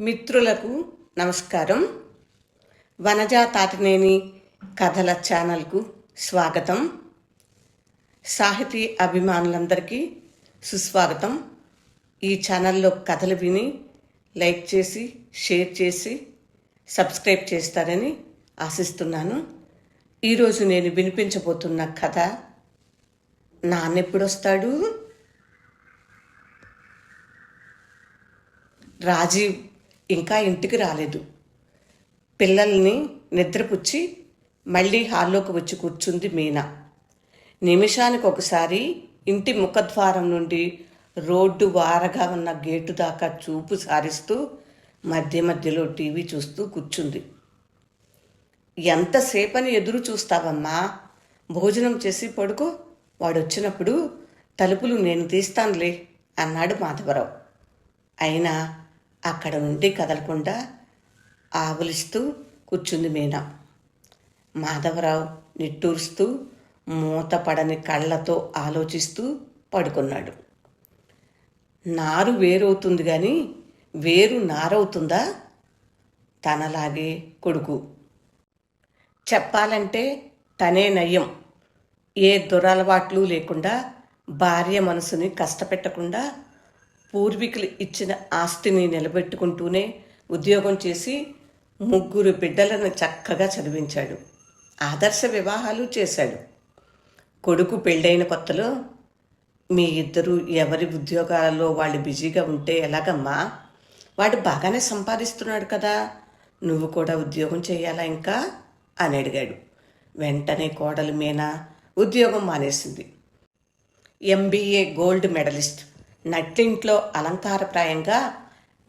మిత్రులకు నమస్కారం. వనజా తాటినేని కథల ఛానల్కు స్వాగతం. సాహితీ అభిమానులందరికీ సుస్వాగతం. ఈ ఛానల్లో కథలు విని లైక్ చేసి షేర్ చేసి సబ్స్క్రైబ్ చేస్తారని ఆశిస్తున్నాను. ఈరోజు నేను వినిపించబోతున్న కథ నాన్నెప్పుడొస్తాడు? రాజీవ్ ఇంకా ఇంటికి రాలేదు. పిల్లల్ని నిద్రపుచ్చి మళ్ళీ హాల్లోకి వచ్చి కూర్చుంది మీనా. నిమిషానికి ఒకసారి ఇంటి ముఖద్వారం నుండి రోడ్డు వారగా ఉన్న గేటు దాకా చూపు సారిస్తూ మధ్య మధ్యలో టీవీ చూస్తూ కూర్చుంది. ఎంతసేపని ఎదురు చూస్తావమ్మా? భోజనం చేసి పడుకో. వాడు వచ్చినప్పుడు తలుపులు నేను తీస్తానులే అన్నాడు మాధవరావు. అయినా అక్కడ నుండి కదలకుండా ఆవులిస్తూ కూర్చుంది మీనా. మాధవరావు నిట్టూరుస్తూ మూతపడని కళ్ళతో ఆలోచిస్తూ పడుకున్నాడు. నారు వేరవుతుంది కానీ వేరు నారవుతుందా? తనలాగే కొడుకు. చెప్పాలంటే తనే నయం. ఏ దురలవాట్లు లేకుండా భార్య మనసుని కష్టపెట్టకుండా పూర్వీకులు ఇచ్చిన ఆస్తిని నిలబెట్టుకుంటూనే ఉద్యోగం చేసి ముగ్గురు బిడ్డలను చక్కగా చదివించాడు. ఆదర్శ వివాహాలు చేశాడు. కొడుకు పెళ్ళైన కొత్తలో మీ ఇద్దరు ఎవరి ఉద్యోగాలలో వాళ్ళు బిజీగా ఉంటే ఎలాగమ్మా? వాడు బాగానే సంపాదిస్తున్నాడు కదా. నువ్వు కూడా ఉద్యోగం చేయాలా ఇంకా? అని అడిగాడు. వెంటనే కోడలు మీనా ఉద్యోగం మానేసింది. MBA gold medalist. నట్టింట్లో అలంకారప్రాయంగా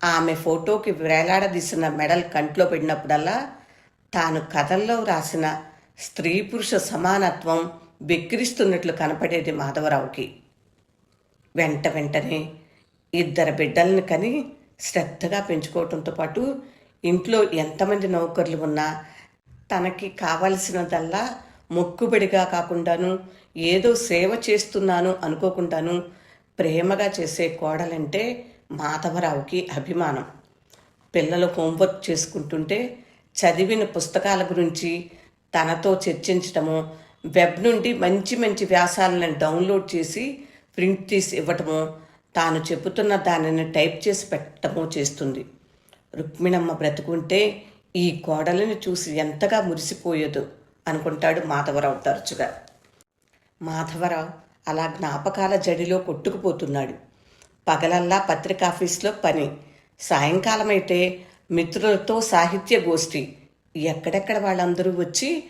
ఆమె ఫోటోకి వేలాడదీసిన మెడల్ కంట్లో పెట్టినప్పుడల్లా తాను కథల్లో రాసిన స్త్రీ పురుష సమానత్వం వెక్కిరిస్తున్నట్లు కనపడేది మాధవరావుకి. వెంట వెంటనే ఇద్దరు బిడ్డల్ని కని శ్రద్ధగా పెంచుకోవటంతో పాటు ఇంట్లో ఎంతమంది నౌకర్లు ఉన్నా తనకి కావలసినదల్లా మొక్కుబడిగా కాకుండాను ఏదో సేవ చేస్తున్నాను అనుకోకుండాను ప్రేమగా చేసే కోడలంటే మాధవరావుకి అభిమానం. పిల్లలు హోంవర్క్ చేసుకుంటుంటే చదివిన పుస్తకాల గురించి తనతో చర్చించటము వెబ్ నుండి మంచి మంచి వ్యాసాలను డౌన్లోడ్ చేసి ప్రింట్ తీసి ఇవ్వటము తాను చెబుతున్న దానిని టైప్ చేసి పెట్టడము చేస్తుంది. రుక్మిణమ్మ బ్రతుకుంటే ఈ కోడలిని చూసి ఎంతగా మురిసిపోయేదు అనుకుంటాడు మాధవరావు తరచుగా. మాధవరావు అలా జ్ఞాపకాల జడిలో కొట్టుకుపోతున్నాడు. పగలల్లా పత్రికాఫీస్లో పని. సాయంకాలం అయితే మిత్రులతో సాహిత్య గోష్ఠి. ఎక్కడెక్కడ వాళ్ళందరూ వచ్చి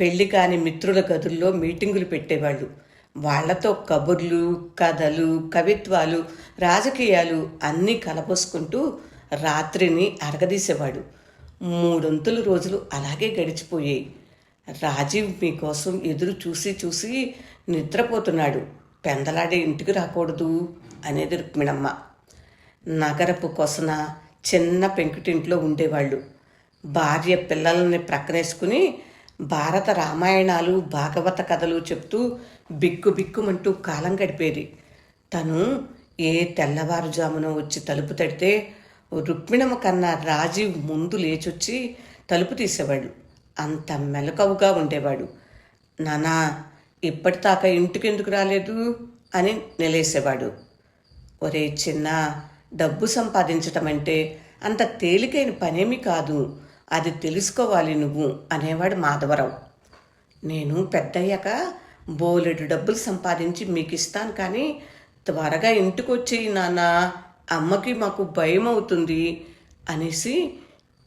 పెళ్ళి కాని మిత్రుల గదుల్లో మీటింగులు పెట్టేవాళ్ళు. వాళ్ళతో కబుర్లు కథలు కవిత్వాలు రాజకీయాలు అన్నీ కలబోసుకుంటూ రాత్రిని అరగదీసేవాడు. మూడొంతులు రోజులు అలాగే గడిచిపోయాయి. రాజీవ్ మీకోసం ఎదురు చూసి చూసి నిద్రపోతున్నాడు. పెందలాడే ఇంటికి రాకూడదు అనేది రుక్మిణమ్మ. నగరపు కొసన చిన్న పెంకుటింట్లో ఉండేవాళ్ళు. భార్య పిల్లల్ని ప్రక్కనేసుకుని భారత రామాయణాలు భాగవత కథలు చెప్తూ బిక్కు బిక్కుమంటూ కాలం గడిపేది. తను ఏ తెల్లవారుజామున వచ్చి తలుపు తడితే రుక్మిణమ్మ కన్నా రాజీవ్ ముందు లేచొచ్చి తలుపు తీసేవాడు అంత మెలకవుగా ఉండేవాడు. నానా ఇప్పటిదాకా ఇంటికెందుకు రాలేదు అని నిలేసేవాడు. ఒరే చిన్న డబ్బు సంపాదించటం అంటే అంత తేలికైన పనేమి కాదు. అది తెలుసుకోవాలి నువ్వు అనేవాడు మాధవరావు. నేను పెద్దయ్యాక బోలెడు డబ్బులు సంపాదించి మీకు ఇస్తాను కానీ త్వరగా ఇంటికి వచ్చేయి నాన్న అమ్మకి మాకు భయం అవుతుంది అనేసి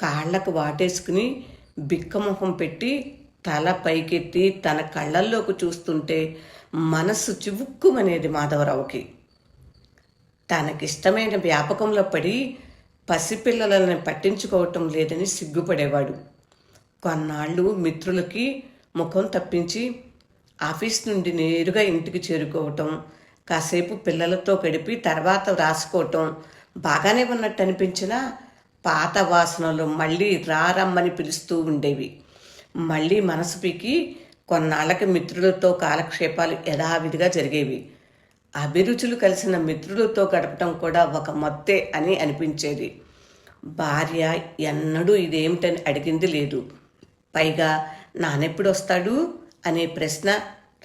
కాళ్ళకు వాటేసుకుని బిక్కమొహం పెట్టి తల పైకెత్తి తన కళ్ళల్లోకి చూస్తుంటే మనస్సు చివుక్కుమనేది మాధవరావుకి. తనకిష్టమైన వ్యాపకంలో పడి పసిపిల్లలని పట్టించుకోవటం లేదని సిగ్గుపడేవాడు. కొన్నాళ్ళు మిత్రులకి ముఖం తప్పించి ఆఫీస్ నుండి నేరుగా ఇంటికి చేరుకోవటం కాసేపు పిల్లలతో గడిపి తర్వాత రాసుకోవటం బాగానే ఉన్నట్టు అనిపించినా పాత వాసనలు మళ్ళీ రారమ్మని పిలుస్తూ ఉండేవి. మళ్ళీ మనసు పీకి కొన్నాళ్ళకి మిత్రులతో కాలక్షేపాలు యథావిధిగా జరిగేవి. అభిరుచులు కలిసిన మిత్రులతో గడపటం కూడా ఒక మొత్తే అని అనిపించేది. భార్య ఎన్నడూ ఇదేమిటని అడిగింది లేదు. పైగా నానెప్పుడు వస్తాడు? అనే ప్రశ్న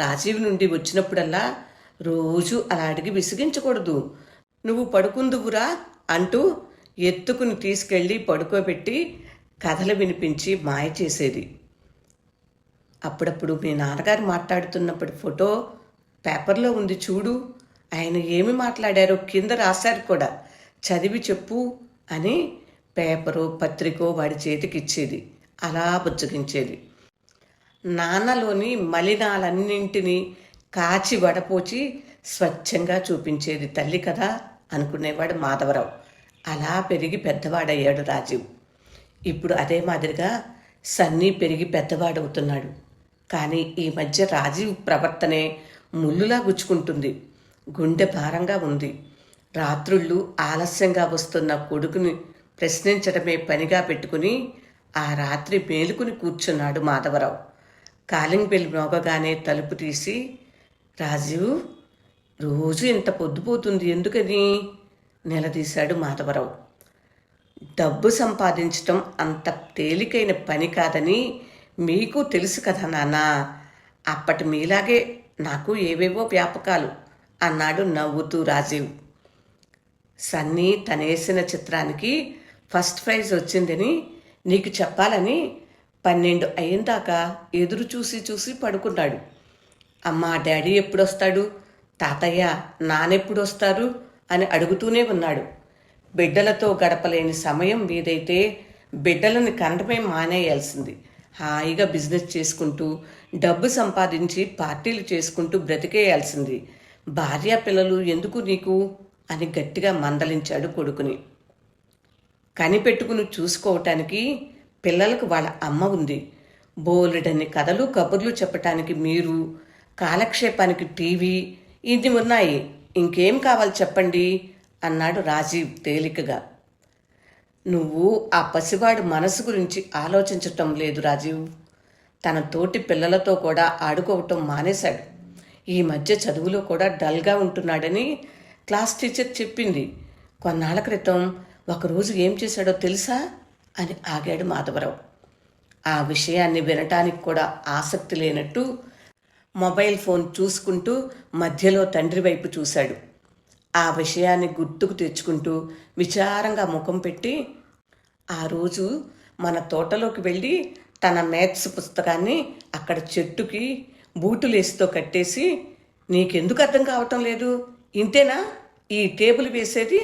రాజీవ్ నుండి వచ్చినప్పుడల్లా రోజు అలా అడిగి విసిగించకూడదు. నువ్వు పడుకుందువురా అంటూ ఎత్తుకుని తీసుకెళ్ళి పడుకోబెట్టి కథలు వినిపించి మాయ చేసేది. అప్పుడప్పుడు మీ నాన్నగారు మాట్లాడుతున్నప్పుడు ఫోటో పేపర్లో ఉంది చూడు. ఆయన ఏమి మాట్లాడారో కింద రాశారు కూడా. చదివి చెప్పు అని పేపరు పత్రికో వాడి చేతికి ఇచ్చేది. అలా బుజ్జగించేది. నాన్నలోని మలినాలన్నింటినీ కాచి వడపోచి స్వచ్ఛంగా చూపించేది తల్లి కదా అనుకునేవాడు మాధవరావు. అలా పెరిగి పెద్దవాడయ్యాడు రాజీవ్. ఇప్పుడు అదే మాదిరిగా సన్నీ పెరిగి పెద్దవాడవుతున్నాడు. కానీ ఈ మధ్య రాజీవ్ ప్రవర్తనే ముల్లులా గుచ్చుకుంటుంది. గుండె భారంగా ఉంది. రాత్రుళ్ళు ఆలస్యంగా వస్తున్న కొడుకుని ప్రశ్నించడమే పనిగా పెట్టుకుని ఆ రాత్రి మేలుకుని కూర్చున్నాడు మాధవరావు. కాలింగ్ బెల్ మోగగానే తలుపు తీసి రాజీవ్ రోజు ఇంత పొద్దుపోతుంది ఎందుకని? నిలదీశాడు మాధవరావు. డబ్బు సంపాదించటం అంత తేలికైన పని కాదని మీకు తెలుసు కదా నాన్న. అప్పటి మీలాగే నాకు ఏవేవో వ్యాపకాలు అన్నాడు నవ్వుతూ రాజీవ్. సన్నీ తనేసిన చిత్రానికి ఫస్ట్ ప్రైజ్ వచ్చిందని నీకు చెప్పాలని పన్నెండు అయిందాకా ఎదురు చూసి చూసి పడుకున్నాడు. అమ్మా డాడీ ఎప్పుడొస్తాడు? తాతయ్య నానెప్పుడు వస్తారు అని అడుగుతూనే ఉన్నాడు. బిడ్డలతో గడపలేని సమయం మీదైతే బిడ్డలను కనడమే మానేయాల్సింది. హాయిగా బిజినెస్ చేసుకుంటూ డబ్బు సంపాదించి పార్టీలు చేసుకుంటూ బ్రతికేయాల్సింది. భార్యా పిల్లలు ఎందుకు నీకు? అని గట్టిగా మందలించాడు కొడుకుని. కనిపెట్టుకుని చూసుకోవటానికి పిల్లలకు వాళ్ళ అమ్మ ఉంది. బోలెడన్ని కథలు కబుర్లు చెప్పటానికి మీరు కాలక్షేపానికి టీవీ ఇది ఉన్నాయి. ఇంకేం కావాలి చెప్పండి? అన్నాడు రాజీవ్ తేలికగా. నువ్వు ఆ పసివాడు మనసు గురించి ఆలోచించటం లేదు రాజీవ్. తన తోటి పిల్లలతో కూడా ఆడుకోవటం మానేశాడు. ఈ మధ్య చదువులో కూడా డల్గా ఉంటున్నాడని క్లాస్ టీచర్ చెప్పింది. కొన్నాళ్ళ క్రితం ఒకరోజు ఏం చేశాడో తెలుసా? అని ఆగాడు మాధవరావు. ఆ విషయాన్ని వినటానికి కూడా ఆసక్తి లేనట్టు మొబైల్ ఫోన్ చూసుకుంటూ మధ్యలో తండ్రి వైపు చూశాడు. ఆ విషయాన్ని గుర్తుకు తెచ్చుకుంటూ విచారంగా ముఖం పెట్టి ఆ రోజు మన తోటలోకి వెళ్ళి తన మ్యాథ్స్ పుస్తకాన్ని అక్కడ చెట్టుకి బూటులేసితో కట్టేసి నీకెందుకు అర్థం కావటం లేదు? ఇంతేనా? ఈ టేబుల్ వేసేది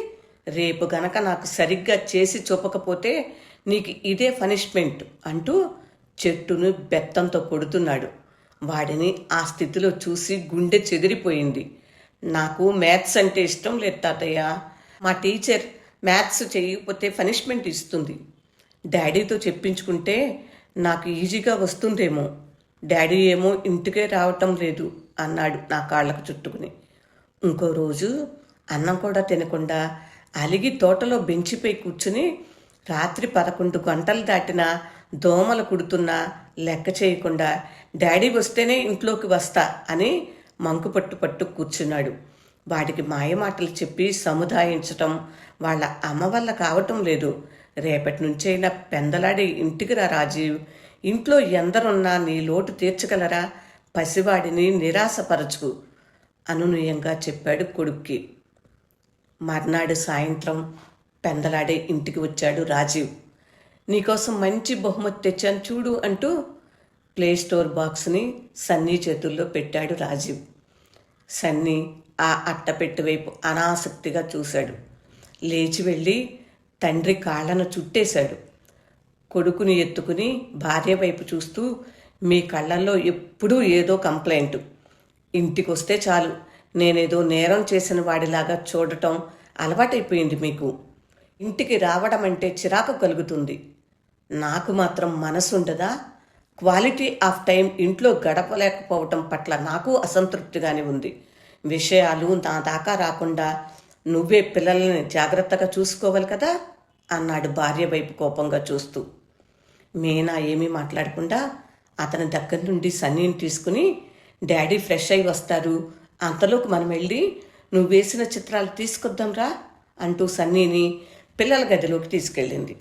రేపు గనక నాకు సరిగ్గా చేసి చూపకపోతే నీకు ఇదే పనిష్మెంట్ అంటూ చెట్టును బెత్తంతో కొడుతున్నాడు. వాడిని ఆ స్థితిలో చూసి గుండె చెదిరిపోయింది. నాకు మ్యాథ్స్ అంటే ఇష్టం లేదు తాతయ్య. మా టీచర్ మ్యాథ్స్ చేయకపోతే పనిష్మెంట్ ఇస్తుంది. డాడీతో చెప్పించుకుంటే నాకు ఈజీగా వస్తుందేమో. డాడీ ఏమో ఇంటికే రావటం లేదు అన్నాడు నా కాళ్ళకు చుట్టుకుని. ఇంకో రోజు అన్నం కూడా తినకుండా అలిగి తోటలో బెంచిపై కూర్చుని రాత్రి పదకొండు గంటలు దాటినా దోమలు కుడుతున్నా లెక్క చేయకుండా డాడీ వస్తేనే ఇంట్లోకి వస్తా అని మంకుపట్టు పట్టు కూర్చున్నాడు. వాడికి మాయమాటలు చెప్పి సముదాయించటం వాళ్ళ అమ్మ వల్ల కావటం లేదు. రేపటి నుంచైనా పెందలాడి ఇంటికి రా రాజీవ్. ఇంట్లో ఎందరున్నా నీ లోటు తీర్చగలరా? పసివాడిని నిరాశపరచుకు అనునయంగా చెప్పాడు కొడుక్కి. మర్నాడు సాయంత్రం పెందలాడే ఇంటికి వచ్చాడు రాజీవ్. నీకోసం మంచి బహుమతి తెచ్చాను చూడు అంటూ ప్లే స్టోర్ బాక్స్ని సన్నీ చేతుల్లో పెట్టాడు రాజీవ్. సన్నీ ఆ అట్టపెట్టు వైపు అనాసక్తిగా చూశాడు. లేచి వెళ్ళి తండ్రి కాళ్ళను చుట్టేశాడు. కొడుకుని ఎత్తుకుని భార్య వైపు చూస్తూ మీ కళ్ళల్లో ఎప్పుడూ ఏదో కంప్లైంట్. ఇంటికొస్తే చాలు. నేనేదో నేరం చేసిన వాడిలాగా చూడటం అలవాటైపోయింది మీకు. ఇంటికి రావడం అంటే చిరాకు కలుగుతుంది. నాకు మాత్రం మనసుండదా? క్వాలిటీ ఆఫ్ టైం ఇంట్లో గడపలేకపోవటం పట్ల నాకు అసంతృప్తిగానే ఉంది. విషయాలు నా దాకా రాకుండా నువ్వే పిల్లల్ని జాగ్రత్తగా చూసుకోవాలి కదా? అన్నాడు భార్య వైపు కోపంగా చూస్తూ. మీనా ఏమీ మాట్లాడకుండా అతని దగ్గర నుండి సన్నీని తీసుకుని డాడీ ఫ్రెష్ అయి వస్తారు. అంతలోకి మనం వెళ్ళి నువ్వు వేసిన చిత్రాలు తీసుకొద్దాంరా అంటూ సన్నీని పిల్లల గదిలోకి తీసుకెళ్ళింది.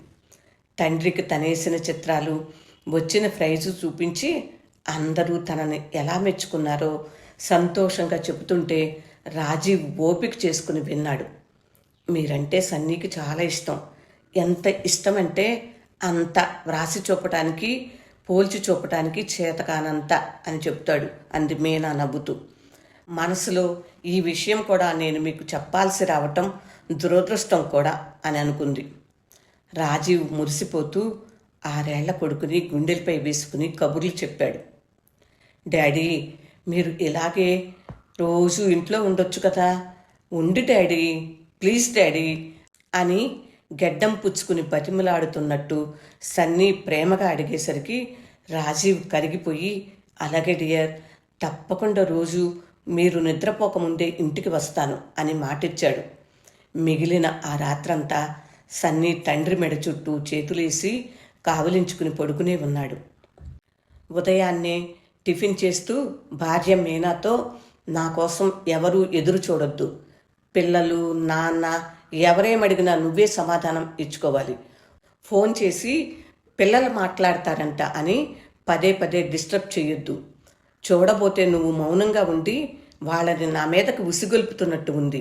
తండ్రికి తనేసిన చిత్రాలు వచ్చిన ప్రైజు చూపించి అందరూ తనని ఎలా మెచ్చుకున్నారో సంతోషంగా చెబుతుంటే రాజీవ్ ఓపిక చేసుకుని విన్నాడు. మీరంటే సన్నీకి చాలా ఇష్టం. ఎంత ఇష్టమంటే అంత వ్రాసి చూపటానికి పోల్చి చూపటానికి చేతకానంత అని చెప్తాడు అంది మీనా నవ్వుతూ. మనసులో ఈ విషయం కూడా నేను మీకు చెప్పాల్సి రావటం దురదృష్టం కూడా అని అనుకుంది. రాజీవ్ మురిసిపోతూ ఆరేళ్ళ కొడుకుని గుండెలపై వేసుకుని కబుర్లు చెప్పాడు. డాడీ మీరు ఇలాగే రోజు ఇంట్లో ఉండొచ్చు కదా. ఉండి డాడీ ప్లీజ్ డాడీ అని గెడ్డం పుచ్చుకుని బతిమలాడుతున్నట్టు సన్నీ ప్రేమగా అడిగేసరికి రాజీవ్ కరిగిపోయి అలాగే డియర్ తప్పకుండా రోజు మీరు నిద్రపోకముందే ఇంటికి వస్తాను అని మాటిచ్చాడు. మిగిలిన ఆ రాత్రంతా సన్నీ తండ్రి మెడ చుట్టూ చేతులేసి కావలించుకుని పడుకునే ఉన్నాడు. ఉదయాన్నే టిఫిన్ చేస్తూ భార్య మీనాతో నా కోసం ఎవరూ ఎదురు చూడొద్దు. పిల్లలు నాన్న ఎవరేమడిగినా నువ్వే సమాధానం ఇచ్చుకోవాలి. ఫోన్ చేసి పిల్లలు మాట్లాడతారంట అని పదే పదే డిస్టర్బ్ చేయొద్దు చూడబోతే నువ్వు మౌనంగా ఉండి వాళ్ళని నా మీదకు ఉసిగొల్పుతున్నట్టు ఉంది.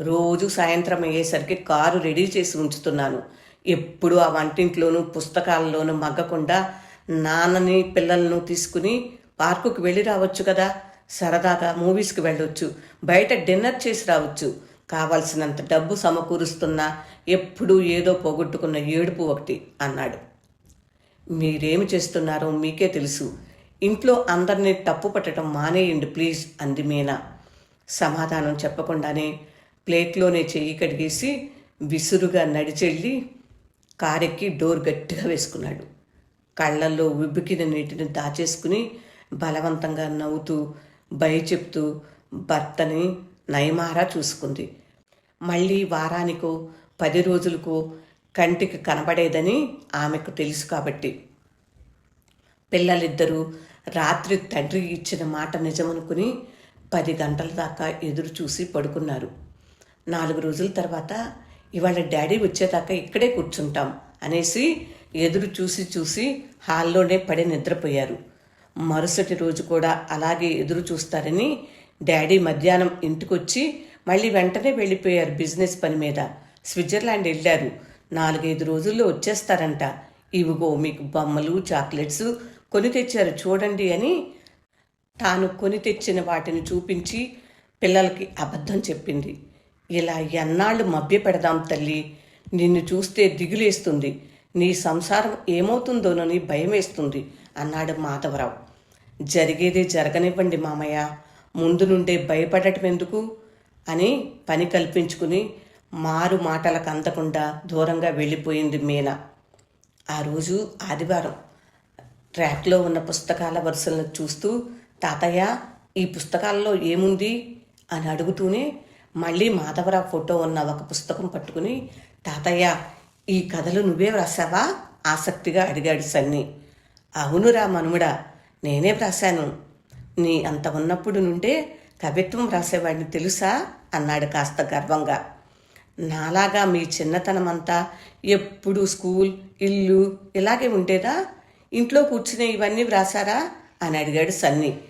రోజు సాయంత్రం అయ్యేసరికి కారు రెడీ చేసి ఉంచుతున్నాను. ఎప్పుడు ఆ వంటింట్లోనూ పుస్తకాలలోనూ మగ్గకుండా నాన్నని పిల్లలను తీసుకుని పార్కుకి వెళ్ళి రావచ్చు కదా? సరదాగా మూవీస్కి వెళ్ళొచ్చు. బయట డిన్నర్ చేసి రావచ్చు. కావలసినంత డబ్బు సమకూరుస్తున్నా ఎప్పుడూ ఏదో పోగొట్టుకున్న ఏడుపు ఒకటి అన్నాడు. మీరేమి చేస్తున్నారో మీకే తెలుసు. ఇంట్లో అందరినీ తప్పు పట్టడం మానేయండి ప్లీజ్ అంది మీనా. సమాధానం చెప్పకుండానే ప్లేట్లోనే చెయ్యి కడిగేసి విసురుగా నడిచెళ్ళి కారెక్కి డోర్ గట్టిగా వేసుకున్నాడు. కళ్ళల్లో ఉబ్బికిన నీటిని దాచేసుకుని బలవంతంగా నవ్వుతూ భయ చెప్తూ భర్తని నయమారా చూసుకుంది. మళ్ళీ వారానికో పది రోజులకో కంటికి కనబడేదని ఆమెకు తెలుసు కాబట్టి. పిల్లలిద్దరూ రాత్రి తండ్రి ఇచ్చిన మాట నిజమనుకుని పది గంటల దాకా ఎదురు చూసి పడుకున్నారు. నాలుగు రోజుల తర్వాత ఇవాళ డాడీ వచ్చేదాకా ఇక్కడే కూర్చుంటాం అనేసి ఎదురు చూసి చూసి హాల్లోనే పడి నిద్రపోయారు. మరుసటి రోజు కూడా అలాగే ఎదురు చూస్తారని డాడీ మధ్యాహ్నం ఇంటికొచ్చి మళ్ళీ వెంటనే వెళ్ళిపోయారు బిజినెస్ పని మీద. స్విట్జర్లాండ్ వెళ్ళారు. నాలుగైదు రోజుల్లో వచ్చేస్తారంట. ఇవిగో మీకు బొమ్మలు చాక్లెట్స్ కొని తెచ్చారు చూడండి అని తాను కొని తెచ్చిన వాటిని చూపించి పిల్లలకి అబద్ధం చెప్పింది. ఇలా ఎన్నాళ్ళు మభ్య పెడదాం తల్లి. నిన్ను చూస్తే దిగులేస్తుంది. నీ సంసారం ఏమవుతుందోనని భయమేస్తుంది అన్నాడు మాధవరావు. జరిగేదే జరగనివ్వండి మామయ్య. ముందు నుండే భయపడటం ఎందుకు? అని పని కల్పించుకుని మారు మాటలకు అందకుండా దూరంగా వెళ్ళిపోయింది మీనా. ఆ రోజు ఆదివారం ట్రాక్లో ఉన్న పుస్తకాల వరుసలను చూస్తూ తాతయ్య ఈ పుస్తకాల్లో ఏముంది? అని అడుగుతూనే మళ్ళీ మాధవరావు ఫోటో ఉన్న ఒక పుస్తకం పట్టుకుని తాతయ్య ఈ కథలు నువ్వే వ్రాసావా? ఆసక్తిగా అడిగాడు సన్ని. అవునురా మనుముడా నేనే వ్రాశాను. నీ అంత ఉన్నప్పుడు నుండే కవిత్వం వ్రాసేవాడిని తెలుసా? అన్నాడు కాస్త గర్వంగా. నాలాగా మీ చిన్నతనమంతా ఎప్పుడు స్కూల్ ఇల్లు ఇలాగే ఉండేదా? ఇంట్లో కూర్చుని ఇవన్నీ వ్రాసారా? అని అడిగాడు సన్ని.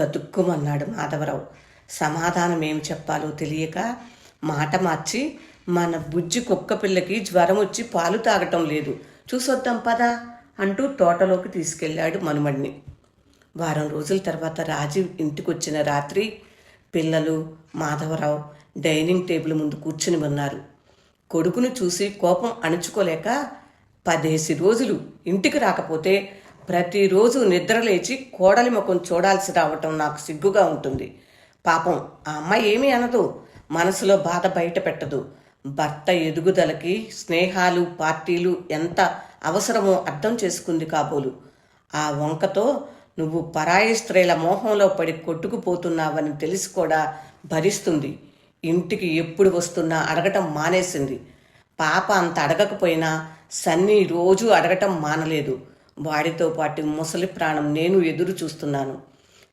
గతుక్కుమన్నాడు మాధవరావు. సమాధానం ఏం చెప్పాలో తెలియక మాట మార్చి మన బుజ్జి కుక్క పిల్లకి జ్వరం వచ్చి పాలు తాగటం లేదు. చూసొద్దాం పదా అంటూ తోటలోకి తీసుకెళ్ళాడు మనుమడిని వారం రోజుల తర్వాత రాజీవ్ ఇంటికొచ్చిన రాత్రి పిల్లలు మాధవరావు డైనింగ్ టేబుల్ ముందు కూర్చుని ఉన్నారు. కొడుకును చూసి కోపం అణుచుకోలేక పదేసి రోజులు ఇంటికి రాకపోతే ప్రతిరోజు నిద్రలేచి కోడలి ముఖం చూడాల్సి రావటం నాకు సిగ్గుగా ఉంటుంది. పాపం ఆ అమ్మాయి ఏమీ అనదు. మనసులో బాధ బయట పెట్టదు. భర్త ఎదుగుదలకి స్నేహాలు పార్టీలు ఎంత అవసరమో అర్థం చేసుకుంది కాబోలు. ఆ వంకతో నువ్వు పరాయి స్త్రీల మోహంలో పడి కొట్టుకుపోతున్నావని తెలిసి కూడా భరిస్తుంది. ఇంటికి ఎప్పుడు వస్తున్నా అడగటం మానేసింది. పాప అంత అడగకపోయినా సన్నీ రోజు అడగటం మానలేదు. వాడితో పాటు ముసలి ప్రాణం నేను ఎదురు చూస్తున్నాను.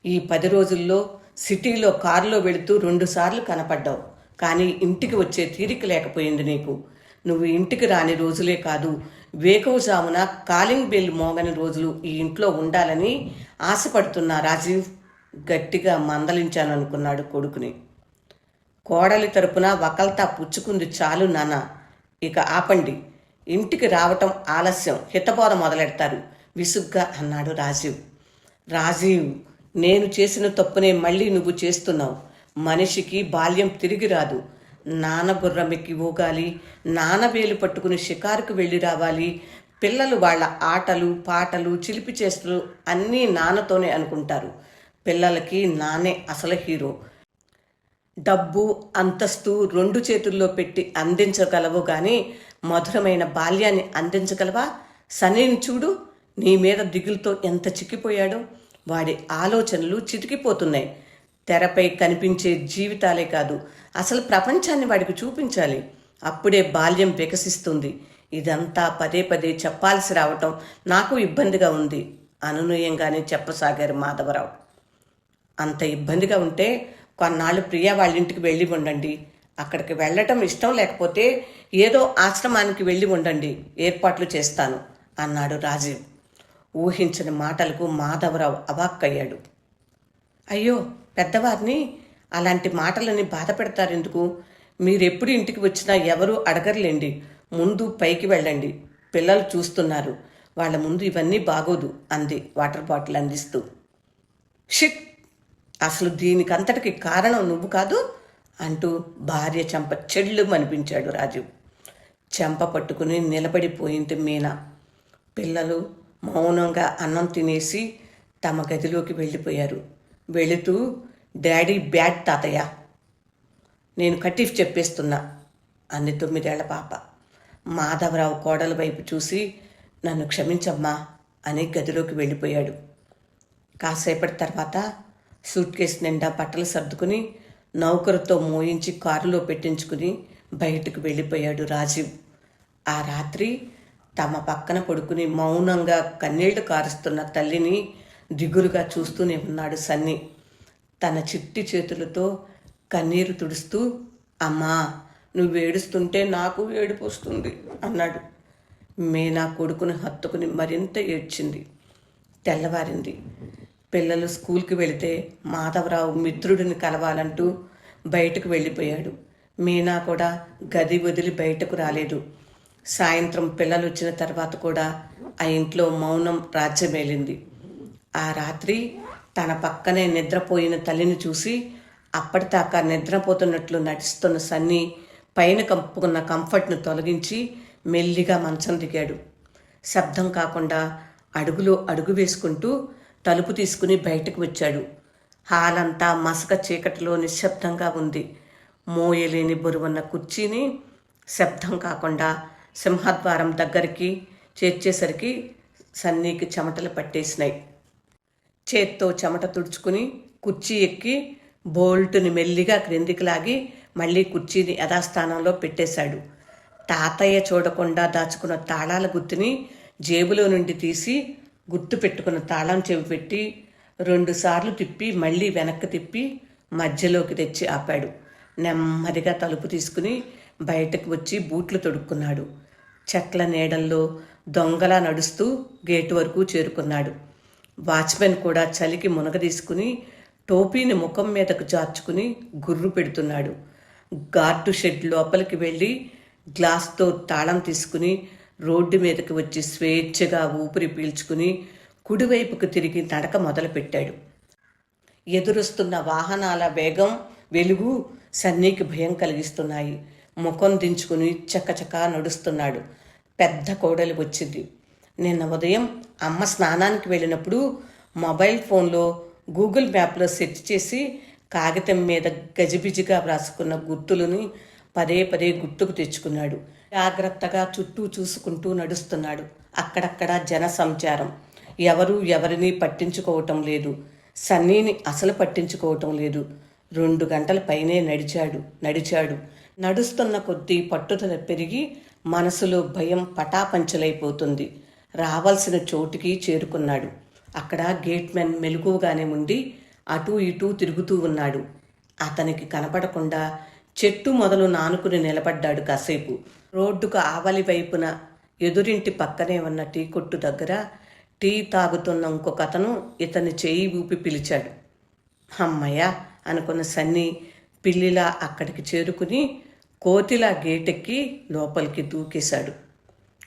ఈ పది రోజుల్లో సిటీలో కారులో వెళుతూ రెండుసార్లు కనపడ్డావు. కానీ ఇంటికి వచ్చే తీరిక లేకపోయింది నీకు. నువ్వు ఇంటికి రాని రోజులే కాదు వేకవజామున కాలింగ్ బెల్ మోగని రోజులు ఈ ఇంట్లో ఉండాలని ఆశపడుతున్న రాజీవ్ గట్టిగా మందలించాను అనుకున్నాడు కొడుకుని. కోడలి తరపున వకల్తా పుచ్చుకుంది చాలు నాన్న. ఇక ఆపండి. ఇంటికి రావటం ఆలస్యం. హితబోధ మొదలెడతారు. విసుగ్గా అన్నాడు రాజీవ్. రాజీవ్ నేను చేసిన తప్పునే మళ్ళీ నువ్వు చేస్తున్నావు. మనిషికి బాల్యం తిరిగి రాదు. నాన్న ఊగాలి నాన్న వేలు పట్టుకుని షికారుకు వెళ్ళి రావాలి పిల్లలు వాళ్ళ ఆటలు పాటలు చిలిపి చేస్తులు అన్నీ నాన్నతోనే అనుకుంటారు. పిల్లలకి నాన్నే అసలు హీరో. డబ్బు అంతస్తు రెండు చేతుల్లో పెట్టి అందించగలవు కానీ మధురమైన బాల్యాన్ని అందించగలవా? సనీని చూడు నీ మీద దిగులుతో ఎంత చిక్కిపోయాడో. వాడి ఆలోచనలు చితికిపోతున్నాయి. తెరపై కనిపించే జీవితాలే కాదు అసలు ప్రపంచాన్ని వాడికి చూపించాలి. అప్పుడే బాల్యం వికసిస్తుంది. ఇదంతా పదే పదే చెప్పాల్సి రావటం నాకు ఇబ్బందిగా ఉంది అనునయంగానే చెప్పసాగారు మాధవరావు. అంత ఇబ్బందిగా ఉంటే కొన్నాళ్ళు ప్రియా వాళ్ళ ఇంటికి వెళ్ళి ఉండండి. అక్కడికి వెళ్ళటం ఇష్టం లేకపోతే ఏదో ఆశ్రమానికి వెళ్ళి ఉండండి ఏర్పాట్లు చేస్తాను అన్నాడు రాజీవ్. ఊహించిన మాటలకు మాధవరావు అవాక్కయ్యాడు. అయ్యో పెద్దవారిని అలాంటి మాటలని బాధ పెడతారెందుకు? మీరెప్పుడు ఇంటికి వచ్చినా ఎవరూ అడగర్లేండి. ముందు పైకి వెళ్ళండి. పిల్లలు చూస్తున్నారు. వాళ్ళ ముందు ఇవన్నీ బాగోదు అంది వాటర్ బాటిల్ అందిస్తూ. షిట్! అసలు దీనికంతటికి కారణం నువ్వు కాదు అంటూ భార్య చెంప చెళ్ళు అనిపించాడు రాజు చెంప పట్టుకుని నిలబడిపోయింది మీనా. పిల్లలు మౌనంగా అన్నం తినేసి తమ గదిలోకి వెళ్ళిపోయారు. వెళుతూ డాడీ బ్యాడ్ తాతయ్య. నేను కట్టిఫ్ చెప్పేస్తున్నా అంది తొమ్మిదేళ్ళ పాప. మాధవరావు కోడల వైపు చూసి నన్ను క్షమించమ్మా అని గదిలోకి వెళ్ళిపోయాడు. కాసేపటి తర్వాత సూట్ కేసు నిండా బట్టలు సర్దుకుని నౌకరుతో మోయించి కారులో పెట్టించుకుని బయటకు వెళ్ళిపోయాడు రాజీవ్. ఆ రాత్రి తమ పక్కన పడుకుని మౌనంగా కన్నీళ్ళు కారుస్తున్న తల్లిని దిగులుగా చూస్తూనే ఉన్నాడు సన్ని. తన చిట్టి చేతులతో కన్నీరు తుడుస్తూ అమ్మా నువ్వు ఏడుస్తుంటే నాకు ఏడుపు వస్తుంది అన్నాడు. మీనా కొడుకుని హత్తుకుని మరింత ఏడ్చింది. తెల్లవారింది. పిల్లలు స్కూల్కి వెళితే మాధవరావు మిత్రుడిని కలవాలంటూ బయటకు వెళ్ళిపోయాడు. మీనా కూడా గది వదిలి బయటకు రాలేదు. సాయంత్రం పిల్లలు వచ్చిన తర్వాత కూడా ఆ ఇంట్లో మౌనం రాజ్యమేలింది. ఆ రాత్రి తన పక్కనే నిద్రపోయిన తల్లిని చూసి అప్పటిదాకా నిద్రపోతున్నట్లు నటిస్తున్న సన్నీ పైన కప్పుకున్న కంఫర్ట్ను తొలగించి మెల్లిగా మంచం దిగాడు. శబ్దం కాకుండా అడుగులో అడుగు వేసుకుంటూ తలుపు తీసుకుని బయటకు వచ్చాడు. హాల్ అంతా మసక చీకటిలో నిశ్శబ్దంగా ఉంది. మోయలేని బరువున్న కుర్చీని శబ్దం కాకుండా సింహద్వారం దగ్గరికి చేర్చేసరికి సన్నీకి చెమటలు పట్టేసినాయి. చేత్తో చెమట తుడుచుకుని కుర్చీ ఎక్కి బోల్టుని మెల్లిగా క్రిందికి లాగి మళ్ళీ కుర్చీని యథాస్థానంలో పెట్టేశాడు. తాతయ్య చూడకుండా దాచుకున్న తాళాల గుత్తిని జేబులో నుండి తీసి గుర్తు పెట్టుకున్న తాళం చెవి పెట్టి రెండుసార్లు తిప్పి మళ్ళీ వెనక్కి తిప్పి మధ్యలోకి తెచ్చి ఆపాడు. నెమ్మదిగా తలుపు తీసుకుని బయటకు వచ్చి బూట్లు తొడుక్కున్నాడు. చెట్ల నీడల్లో దొంగలా నడుస్తూ గేటు వరకు చేరుకున్నాడు. వాచ్మెన్ కూడా చలికి మునగ తీసుకుని టోపీని ముఖం మీదకు జార్చుకుని గుర్రు పెడుతున్నాడు. గార్డు షెడ్ లోపలికి వెళ్ళి గ్లాస్తో తాళం తీసుకుని రోడ్డు మీదకి వచ్చి స్వేచ్ఛగా ఊపిరి పీల్చుకుని కుడివైపుకు తిరిగి నడక మొదలుపెట్టాడు. ఎదురుస్తున్న వాహనాల వేగం వెలుగు సన్నీకి భయం కలిగిస్తున్నాయి. ముఖం దించుకుని చకచకా నడుస్తున్నాడు. పెద్ద కోడలి వచ్చింది. నిన్న ఉదయం అమ్మ స్నానానికి వెళ్ళినప్పుడు మొబైల్ ఫోన్లో గూగుల్ మ్యాప్లో సెర్చ్ చేసి కాగితం మీద గజిబిజిగా వ్రాసుకున్న గుర్తులని పదే పదే గుర్తుకు తెచ్చుకున్నాడు. జాగ్రత్తగా చుట్టూ చూసుకుంటూ నడుస్తున్నాడు. అక్కడక్కడ జన సంచారం. ఎవరు ఎవరిని పట్టించుకోవటం లేదు. సన్నీని అసలు పట్టించుకోవటం లేదు. రెండు గంటల పైనే నడిచాడు నడిచాడు. నడుస్తున్న కొద్దీ పట్టుదల పెరిగి మనసులో భయం పటాపంచలైపోతుంది. రావాల్సిన చోటుకి చేరుకున్నాడు. అక్కడ గేట్మెన్ మెలకువగానే ఉండి అటూ ఇటూ తిరుగుతూ ఉన్నాడు. అతనికి కనపడకుండా చెట్టు మొదలు నానుకుని నిలబడ్డాడు కాసేపు. రోడ్డుకు ఆవలి వైపున ఎదురింటి పక్కనే ఉన్న టీ కొట్టు దగ్గర టీ తాగుతున్న ఇంకొక అతను ఇతని చేయి ఊపి పిలిచాడు. అమ్మయ్య అనుకున్న సన్ని పిల్లిలా అక్కడికి చేరుకుని కోతిలా గేటెక్కి లోపలికి దూకేశాడు.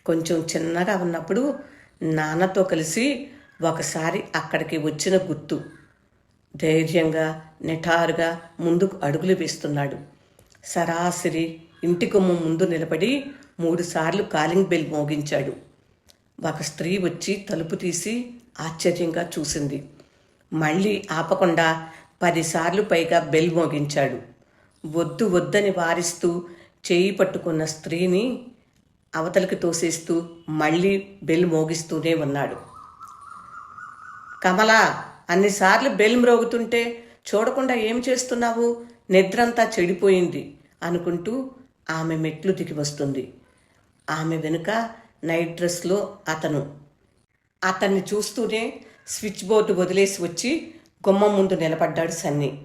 కొంచెం చిన్నగా ఉన్నప్పుడు నాన్నతో కలిసి ఒకసారి అక్కడికి వచ్చిన గుర్తు. ధైర్యంగా నిఠారుగా ముందుకు అడుగులు వేస్తున్నాడు. సరాసరి ఇంటి కొమ్ము ముందు నిలబడి మూడుసార్లు కాలింగ్ బెల్ మోగించాడు. ఒక స్త్రీ వచ్చి తలుపు తీసి ఆశ్చర్యంగా చూసింది. మళ్ళీ ఆపకుండా పదిసార్లు పైగా బెల్ మోగించాడు. వద్దు వద్దని వారిస్తూ చేయి పట్టుకున్న స్త్రీని అవతలికి తోసేస్తూ మళ్ళీ బెల్ మోగిస్తూనే ఉన్నాడు. కమలా అన్నిసార్లు బెల్ మ్రోగుతుంటే చూడకుండా ఏం చేస్తున్నావు? నిద్రంతా చెడిపోయింది అనుకుంటూ ఆమె మెట్లు దిగి వస్తుంది. ఆమె వెనుక నైట్ డ్రెస్లో అతను. అతన్ని చూస్తూనే స్విచ్ బోర్డు వదిలేసి వచ్చి గుమ్మం ముందు నిలబడ్డాడు సన్నీ.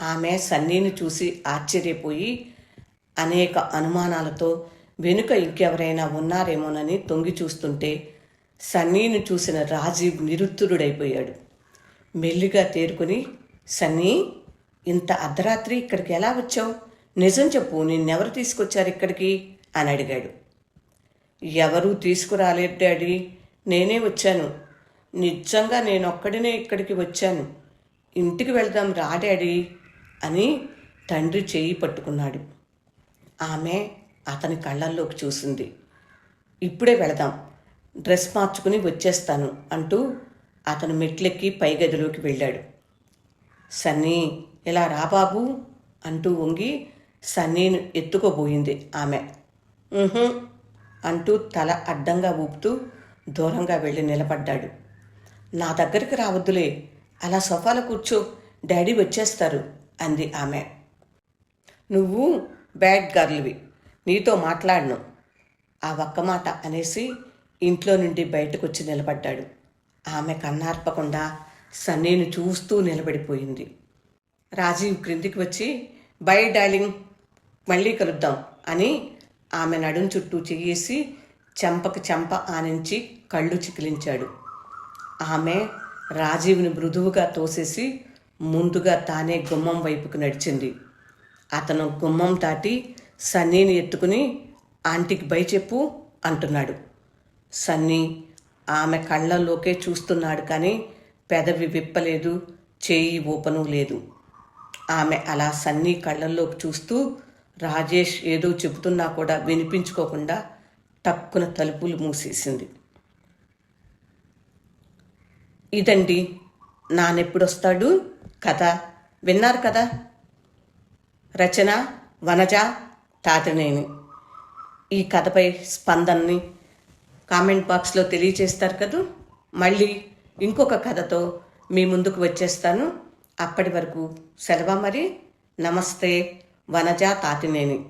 ఆమె సన్నీని చూసి ఆశ్చర్యపోయి అనేక అనుమానాలతో వెనుక ఇంకెవరైనా ఉన్నారేమోనని తొంగి చూస్తుంటే సన్నీని చూసిన రాజీవ్ నిరుత్తురుడైపోయాడు. మెల్లిగా తేరుకుని సన్నీ ఇంత అర్ధరాత్రి ఇక్కడికి ఎలా వచ్చావు? నిజం చెప్పు నిన్నెవరు తీసుకొచ్చారు ఇక్కడికి? అని అడిగాడు. ఎవరూ తీసుకురాలేదు డాడీ నేనే వచ్చాను. నిజంగా నేను ఒక్కడినే ఇక్కడికి వచ్చాను. ఇంటికి వెళ్దాం రా డాడీ అని తండ్రి చేయి పట్టుకున్నాడు. ఆమె అతని కళ్ళల్లోకి చూసింది. ఇప్పుడే వెళదాం డ్రెస్ మార్చుకుని వచ్చేస్తాను అంటూ అతను మెట్లెక్కి పై గదిలోకి వెళ్ళాడు. సన్నీ ఇలా రా బాబు? అంటూ వంగి సన్నీని ఎత్తుకోబోయింది ఆమె. అంటూ తల అడ్డంగా ఊపుతూ దూరంగా వెళ్ళి నిలబడ్డాడు. నా దగ్గరికి రావద్దులే అలా సోఫాలో కూర్చో డాడీ వచ్చేస్తారు అంది ఆమె. నువ్వు బ్యాడ్ గర్ల్వి నీతో మాట్లాడను ఆ ఒక్క మాట అనేసి ఇంట్లో నుండి బయటకు వచ్చి నిలబడ్డాడు. ఆమె కన్నార్పకుండా సన్నీని చూస్తూ నిలబడిపోయింది. రాజీవ్ క్రిందికి వచ్చి బై డార్లింగ్ మళ్ళీ కలుద్దాం అని ఆమె నడుం చుట్టూ చెయ్యేసి చెంపకి చెంప ఆనించి కళ్ళు చికిలించాడు. ఆమె రాజీవ్ని మృదువుగా తోసేసి ముందుగా తానే గుమ్మం వైపుకు నడిచింది. అతను గుమ్మం దాటి సన్నీని ఎత్తుకుని ఆంటీకి బై చెప్పు అంటున్నాడు. సన్నీ ఆమె కళ్ళల్లోకే చూస్తున్నాడు కానీ పెదవి విప్పలేదు చేయి ఊపను లేదు. ఆమె అలా సన్నీ కళ్ళల్లోకి చూస్తూ రాజేష్ ఏదో చెబుతున్నా కూడా వినిపించుకోకుండా టక్కున తలుపులు మూసేసింది. ఇదండి. నానెప్పుడొస్తాడు? కథ విన్నారు కదా. రచన వనజ తాతినేని. ఈ కథపై స్పందనని కామెంట్ బాక్స్లో తెలియచేస్తారు కదా? మళ్ళీ ఇంకొక కథతో మీ ముందుకు వచ్చేస్తాను. అప్పటి వరకు సెలవు మరి. నమస్తే వనజ తాతినేని.